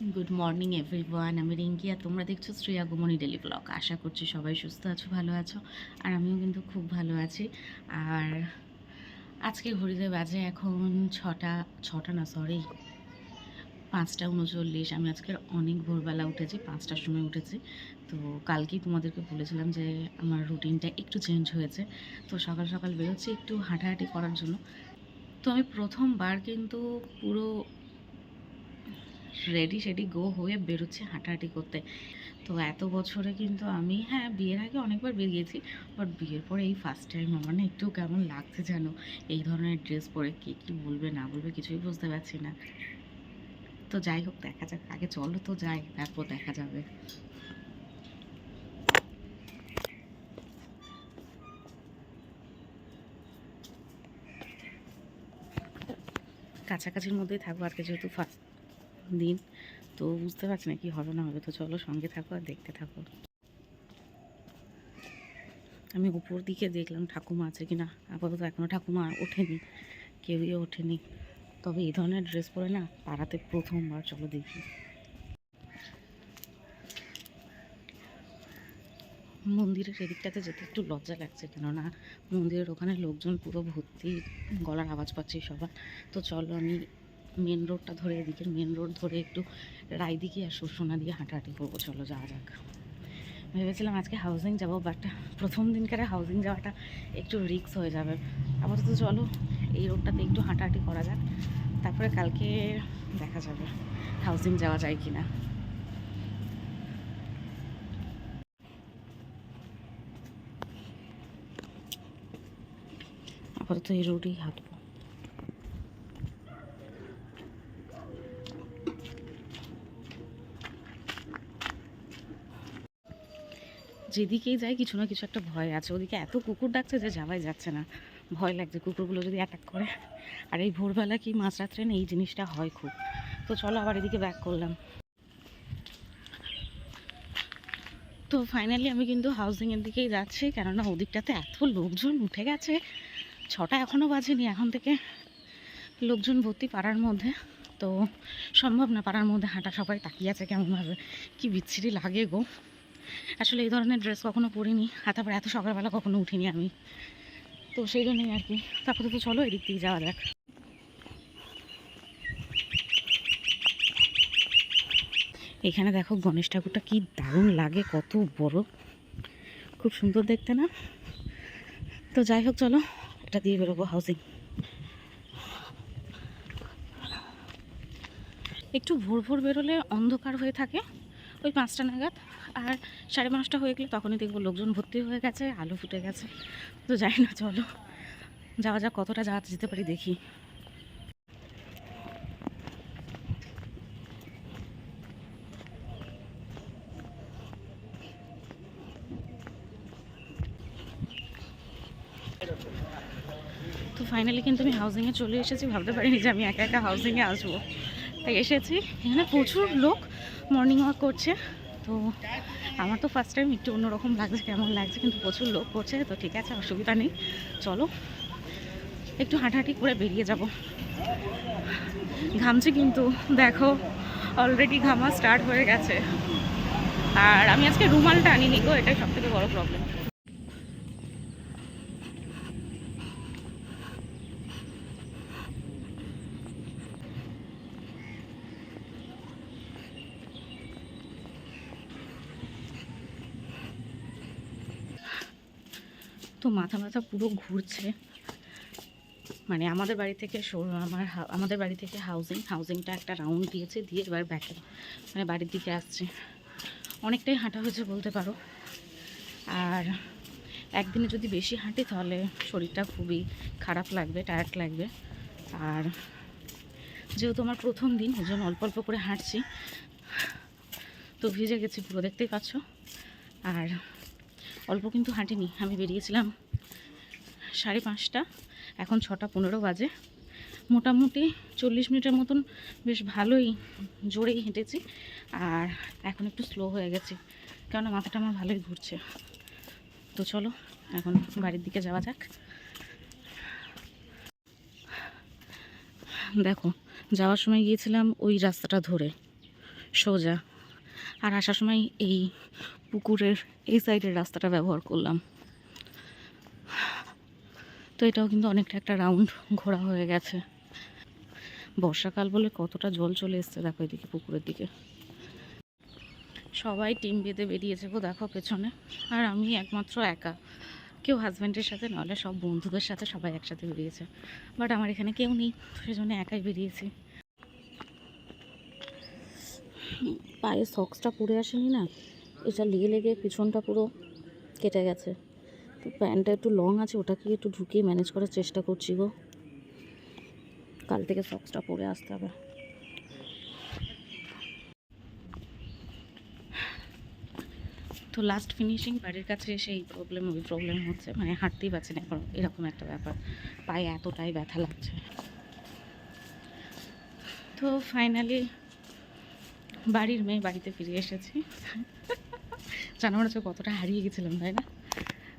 Good morning everyone আমি রিঙ্কি আর তোমরা দেখছ শ্রেয়া গুমনি ডেলি ব্লগ আশা করছি সবাই সুস্থ আছো, ভালো আছো, আর আমিও কিন্তু খুব ভালো আছি। আর আজকে ঘড়িতে বাজে এখন ছটা ছটা না সরি পাঁচটা উনচল্লিশ। আমি আজকের অনেক ভোরবেলা উঠেছি, পাঁচটার সময় উঠেছি। তো কালকেই তোমাদেরকে বলেছিলাম যে আমার রুটিনটা একটু চেঞ্জ হয়েছে। তো সকাল সকাল বেরোচ্ছি একটু হাঁটাহাঁটি করার জন্য। তো আমি প্রথমবার কিন্তু পুরো রেডি সেডি গো হয়ে বেরোচ্ছে হাঁটাহাঁটি করতে। তো এত বছরে কিন্তু আমি হ্যাঁ বিয়ের আগে অনেকবার বেরিয়েছি বাট বিয়ের পরে এই ফার্স্ট টাইম আমার না একটু কেমন লাগছে জানো? এই ধরনের ড্রেস পরে কে কী বলবে, না বলবে কিছুই বুঝতে পারছি না। তো যাই হোক, দেখা যাক, আগে চলো তো যাই, তারপর দেখা যাবে। কাছাকাছির মধ্যেই থাকব, আজকে যেহেতু ফার্স্ট দিন। তো বুঝতে পারছি না কি হবে না হবে। তো চলো সঙ্গে থাকো আর দেখতে থাকো। আমি উপর দিকে দেখলাম ঠাকুমা আছে কিনা। আপাতত এখনও ঠাকুমা ওঠেনি, কেউই ওঠেনি। তবে এই ধরনের ড্রেস পরে না পাড়াতে প্রথমবার, চলো দেখি। মন্দিরের এদিকটাতে যেতে একটু লজ্জা লাগছে, কেননা মন্দিরের ওখানে লোকজন পুরো ভর্তি, গলার আওয়াজ পাচ্ছি সবার। তো চলো আমি মেন রোডটা ধরে এদিকের মেন রোড ধরে একটু রায়দিকে আর শোষণা দিয়ে হাঁটাহাঁটি করব। চলো যাওয়া যাক। ভেবেছিলাম আজকে হাউজিং যাব বাট প্রথম দিনকার হাউজিং যাওয়াটা একটু রিস্ক হয়ে যাবে। আপাতত চলো এই রোডটাতে একটু হাঁটাহাঁটি করা যাক। তারপরে কালকে দেখা যাবে হাউজিং যাওয়া যায় কি না আপাতত এই রোডেই হাঁটবো। যেদিকেই যায় কিছু না কিছু একটা ভয় আছে। ওদিকে এত কুকুর ডাকছে যে যাওয়াই যাচ্ছে না। ভয় লাগছে কুকুরগুলো যদি অ্যাটাক করে। আর এই ভোরবেলা কি মাঝরাত্রে না এই জিনিসটা হয় খুব। তো চলো আবার এদিকে ব্যাক করলাম। তো ফাইনালি আমি কিন্তু হাউজিংয়ের দিকেই যাচ্ছি। কেননা ওদিকটাতে এত লোকজন উঠে গেছে। ছটা এখনও বাজেনি এখন থেকে। লোকজন ভর্তি পাড়ার মধ্যে। তো সম্ভব না পাড়ার মধ্যে হাঁটা সবাই তাকিয়ে আছে কেমনভাবে। কি বিচ্ছিরি লাগে গো। আসলে এই ধরনের ড্রেস কখনো পরিনি, আর তারপরে এত সকালবেলা কখনো উঠিনি আমি। তো সেই জন্যই আর কি। তারপরে তো চলো এদিক দিয়ে যাওয়া যাক। এখানে দেখো গণেশ ঠাকুরটা কি দারুণ লাগে, কত বড়। খুব সুন্দর দেখতে না? তো যাই হোক, চলো এটা দিয়ে বেরোবো হাউসিং একটু ভোর ভোর বেরোলে অন্ধকার হয়ে থাকে, ওই পাঁচটা নাগাদ। আর সাড়ে পাঁচটা হয়ে গেলে তখনই দেখব লোকজন ভর্তি হয়ে গেছে, আলো ফুটে গেছে। তো যাই না, চলো। যাওয়া যাক, কতটা যাওয়া যেতে পারি দেখি। তো ফাইনালি কিন্তু আমি হাউজিংয়ে চলে এসেছি, ভাবতে পারিনি যে আমি একা একা হাউজিংয়ে আসব। তাই এসেছি, এখানে প্রচুর লোক মর্নিং ওয়াক করছে। তো আমার তো ফার্স্ট টাইম একটু অন্যরকম লাগছে, কেমন লাগছে, কিন্তু প্রচুর লোক করছে, তো ঠিক আছে, অসুবিধা নেই। চলো, একটু হাঁটাহাঁটি করে বেরিয়ে যাব। ঘামছে কিন্তু, দেখো অলরেডি ঘামা স্টার্ট হয়ে গেছে। আর আমি আজকে রুমালটা আনিনি গো, এটাই সব থেকে বড় প্রবলেম তো মাথা মাথা পুরো ঘুরছে। মানে আমাদের বাড়ি থেকে আমার আমাদের বাড়ি থেকে হাউজিং হাউজিংটা একটা রাউন্ড দিয়েছে, দিয়ে এবার ব্যাকে মানে বাড়ির দিকে আসছে। অনেকটাই হাঁটা হয়েছে বলতে পারো। আর একদিনে যদি বেশি হাঁটি তাহলে শরীরটা খুবই খারাপ লাগবে টায়ার্ড লাগবে। আর যেহেতু আমার প্রথম দিন ওই জন্য অল্প অল্প করে হাঁটছি। তো ভিজে গেছি পুরো, দেখতেই পাচ্ছ। আর অল্প কিন্তু হাঁটিনি, আমি বেরিয়েছিলাম সাড়ে পাঁচটা, এখন ছটা পনেরো বাজে। মোটামুটি চল্লিশ মিনিটের মতন বেশ ভালোই জোরেই হেঁটেছি, আর এখন একটু স্লো হয়ে গেছি, কেননা মাথাটা আমার ভালোই ঘুরছে। তো চলো, এখন বাড়ির দিকে যাওয়া যাক। দেখো, যাওয়ার সময় গিয়েছিলাম ওই রাস্তাটা ধরে, সোজা, আর আসার সময় এই পুকুরের এই সাইডের রাস্তাটা ব্যবহার করলাম। তো এটাও কিন্তু অনেকটা একটা রাউন্ড ঘোরা হয়ে গেছে। বর্ষাকাল বলে কতটা জল চলে এসছে দেখো এদিকে, পুকুরের দিকে। সবাই টিম বেঁধে বেরিয়েছে গো দেখো পেছনে। আর আমি একমাত্র একা। কেউ হাজব্যান্ডের সাথে নাহলে সব বন্ধুদের সাথে সবাই একসাথে বেরিয়েছে। বাট আমার এখানে কেউ নেই, সেজন্য একাই বেরিয়েছি। পায়ে সক্সটা পরে আসেনি না? এটা লেগে লেগে পিছনটা পুরো কেটে গেছে। তো প্যান্টটা একটু লং আছে, ওটাকে একটু ঢুকিয়ে ম্যানেজ করার চেষ্টা করছি গো। কাল থেকে সক্সটা পরে আসতে হবে। তো লাস্ট ফিনিশিং বাড়ির কাছে এসে এই প্রবলেম ওই প্রবলেম হচ্ছে। মানে হাঁটতেই পারছি না এখন, এরকম একটা ব্যাপার। পায়ে এতটাই ব্যথা লাগছে। তো ফাইনালি বাড়ির মেয়ে বাড়িতে ফিরে এসেছি। জানো আছে কতটা হারিয়ে গেছিলাম, তাই না?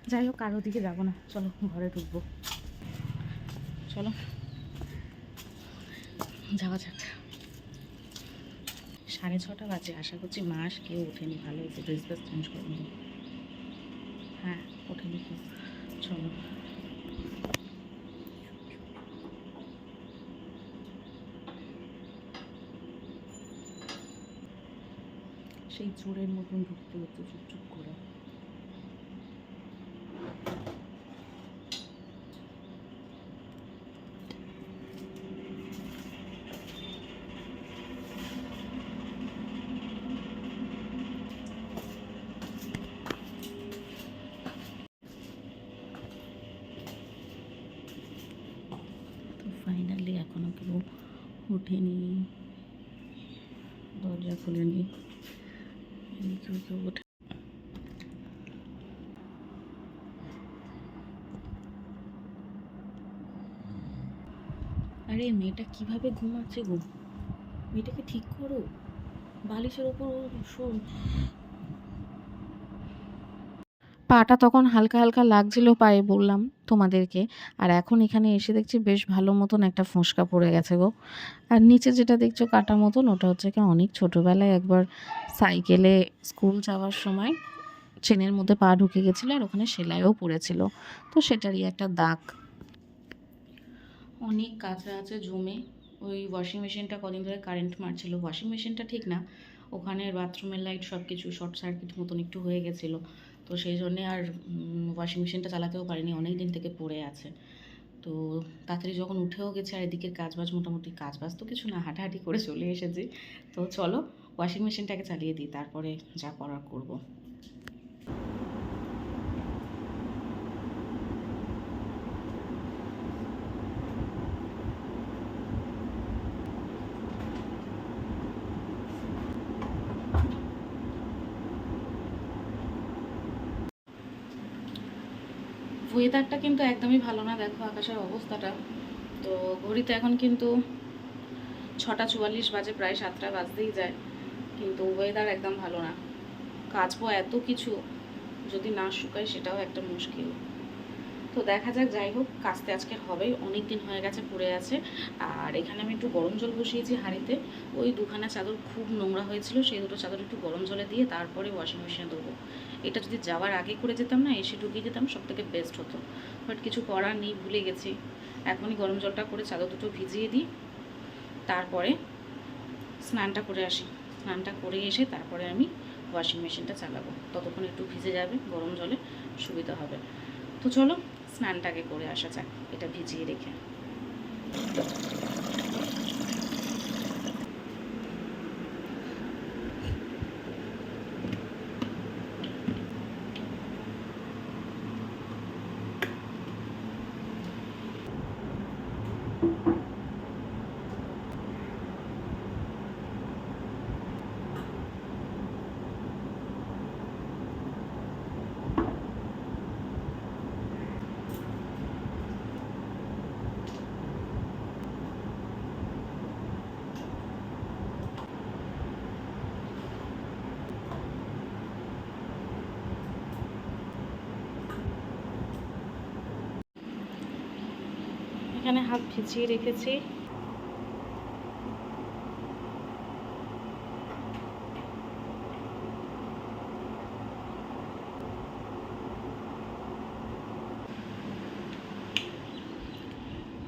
যাই হোক, কারও দিকে যাব না। চলো, ঘরে ঢুকবো। চলো। যাওয়া যাক। সাড়ে ছটা বাজে, আশা করছি মাস কেউ ওঠেনি। ভালো হয়েছে ড্রেস চেঞ্জ করে হ্যাঁ ওঠেনি কেউ। চলো। সেই চোরের মতন ঢুকতে হচ্ছে চুপচুপ করে। ফাইনালি এখনও কেউ ওঠেনি। দরজা খুলেনি। কেউ আরে মেয়েটা কীভাবে ঘুমাচ্ছে গো? মেয়েটাকে ঠিক করো। বালিশের ওপর শোন। পাটা তখন হালকা হালকা লাগছিল পায়ে বললাম তোমাদেরকে। আর এখন এখানে এসে দেখছি বেশ ভালো মতন একটা ফোঁসকা পড়ে গেছে গো। আর নিচে যেটা দেখছ কাটা মতন, ওটা হচ্ছে কি অনেক ছোটোবেলায় একবার সাইকেলে স্কুল যাওয়ার সময় চেনের মধ্যে পা ঢুকে গেছিল আর ওখানে সেলাইও পড়েছিল। তো সেটারই একটা দাগ। অনেক কাঁচা আছে জমে। ওই ওয়াশিং মেশিনটা কদিন ধরে কারেন্ট মারছিল। ওয়াশিং মেশিনটা ঠিক না। ওখানে বাথরুমের লাইট সব কিছু শর্ট সার্কিট মতন একটু হয়ে গেছিল। তো সেই জন্যে আর ওয়াশিং মেশিনটা চালাতেও পারিনি অনেক দিন থেকে পড়ে আছে। তো তাড়াতাড়ি যখন উঠেও গেছে, আর এদিকের কাজবাজ মোটামুটি, কাজবাজ তো কিছু না, হাঁটাহাঁটি করে চলে এসেছি। তো চলো ওয়াশিং মেশিনটাকে চালিয়ে দিই, তারপরে যা করার করব। ওয়েদারটা কিন্তু একদমই ভালো না। দেখো আকাশের অবস্থাটা। তো ঘড়িতে এখন কিন্তু ছটা চুয়াল্লিশ বাজে, প্রায় সাতটা বাজতেই যায়। কিন্তু ওয়েদার একদম ভালো না। কাচবো এত কিছু, যদি না শুকায় সেটাও একটা মুশকিল। তো দেখা যাক, যাই হোক কাচতে আজকে হবেই। অনেক দিন হয়ে গেছে, পড়ে আছে। আর এখানে আমি একটু গরম জল বসিয়েছি হাঁড়িতে। ওই দুখানা চাদর খুব নোংরা হয়েছিল, সেই দুটো চাদর একটু গরম জলে দিয়ে তারপরে ওয়াশিং মেশিনে দেবো এটা যদি যাওয়ার আগে করে যেতাম না এসে ঢুকিয়ে যেতাম সব থেকে বেস্ট হতো। বাট কিছু করার নেই, ভুলে গেছি। এখনই গরম জলটা করে চাদর দুটো ভিজিয়ে দিই। তারপরে স্নানটা করে আসি। স্নানটা করে এসে তারপরে আমি ওয়াশিং মেশিনটা চালাবো। ততক্ষণ একটু ভিজে যাবে, গরম জলে সুবিধা হবে। তো চলো, স্নানটাকে করে আসা যাক, এটা ভিজিয়ে রেখে। এখানে হাত ভিজিয়ে রেখেছি।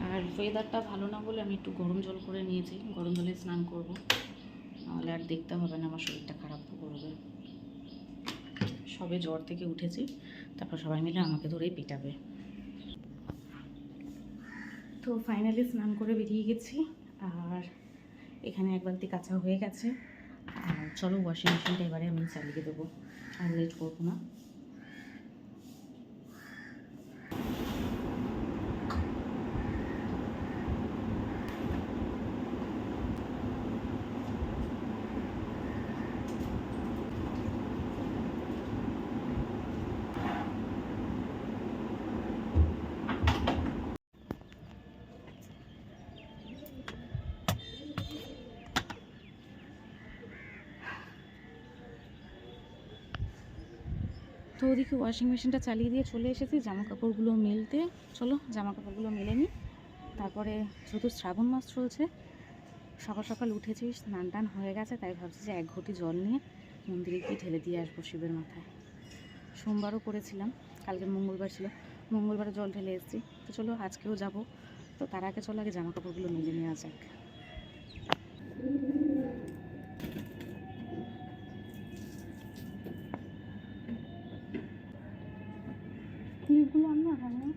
আর ওয়েদারটা ভালো না বলে আমি একটু গরম জল করে নিয়েছি। গরম জলে স্নান করব। নাহলে আর দেখতে হবে না, আমার শরীরটা খারাপ করবে। সবে জ্বর থেকে উঠেছি। তারপর সবাই মিলে আমাকে ধরেই পেটাবে। তো ফাইনালি স্নান করে বেরিয়ে গেছি। আর এখানে এক বালতি কাঁচা হয়ে গেছে। আর চলো ওয়াশিং মেশিনটা এবারে আমি চালিয়ে দেবো। আর লেট করব না। তো ওদিকে ওয়াশিং মেশিনটা চালিয়ে দিয়ে চলে এসেছি জামা কাপড়গুলো মেলতে। চলো জামা কাপড়গুলো মেলে নিই তারপরে যেহেতু শ্রাবণ মাস চলছে, সকাল সকাল উঠেছি, স্নান টান হয়ে গেছে, তাই ভাবছি যে এক ঘটি জল নিয়ে মন্দিরে গিয়ে ঢেলে দিয়ে আসব শিবের মাথায়। সোমবারও করেছিলাম, কালকে মঙ্গলবার ছিল, মঙ্গলবারে জল ঢেলে এসেছি। তো চলো, আজকেও যাব। তো তার আগে চলো, আগে জামা কাপড়গুলো মেলে নেওয়া যাক। ক্লিপগুলো আমরা হয় না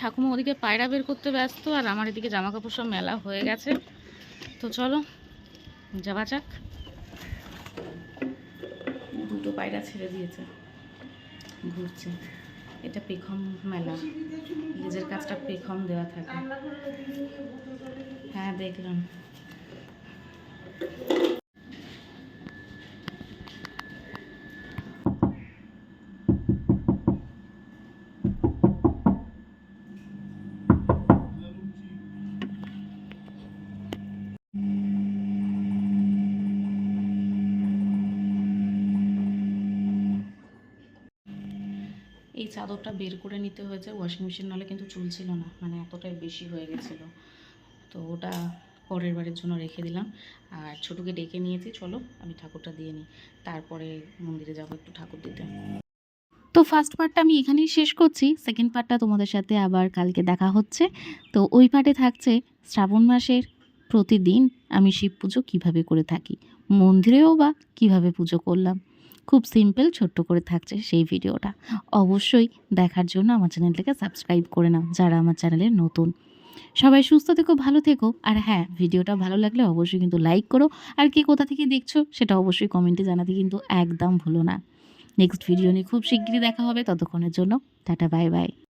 ঠাকুমা ওদিকে পায়রা বের করতে ব্যস্ত আর আমার এদিকে জামা কাপড় সব মেলা হয়ে গেছে। তো চলো, যাওয়া যাক। দুটো পায়রা ছেড়ে দিয়েছে, ঘুরছে। এটা পেখম মেলা, নিজের কাজটা পেখম দেওয়া থাকে। হ্যাঁ দেখলাম। এই চাদরটা বের করে নিতে হয়েছে ওয়াশিং মেশিন নাহলে কিন্তু চুলছিল না মানে এতটাই বেশি হয়ে গেছিল। তো ওটা পরের বারের জন্য রেখে দিলাম। আর ছোটোকে ডেকে নিয়েছি, চলো আমি ঠাকুরটা দিয়ে নিই। তারপরে মন্দিরে যাব একটু ঠাকুর দিতে। তো ফার্স্ট পার্টটা আমি এখানেই শেষ করছি সেকেন্ড পার্টটা তোমাদের সাথে আবার কালকে দেখা হচ্ছে। তো ওই পার্টে থাকছে শ্রাবণ মাসের প্রতিদিন আমি শিব পুজো কীভাবে করে থাকি, মন্দিরেও বা কীভাবে পুজো করলাম? খুব সিম্পল ছোট্ট করে থাকছে সেই ভিডিওটা। অবশ্যই দেখার জন্য আমার চ্যানেলটাকে সাবস্ক্রাইব করে নাও যারা আমার চ্যানেলে নতুন। সবাই সুস্থ থেকো, ভালো থেকো। আর হ্যাঁ ভিডিওটা ভালো লাগলে অবশ্যই কিন্তু লাইক করো। আর কে কোথা থেকে দেখছ সেটা অবশ্যই কমেন্টে জানাতে কিন্তু একদম ভুলো না। নেক্সট ভিডিও নিয়ে খুব শিগগিরই দেখা হবে ততক্ষণের জন্য। Tata, bye bye.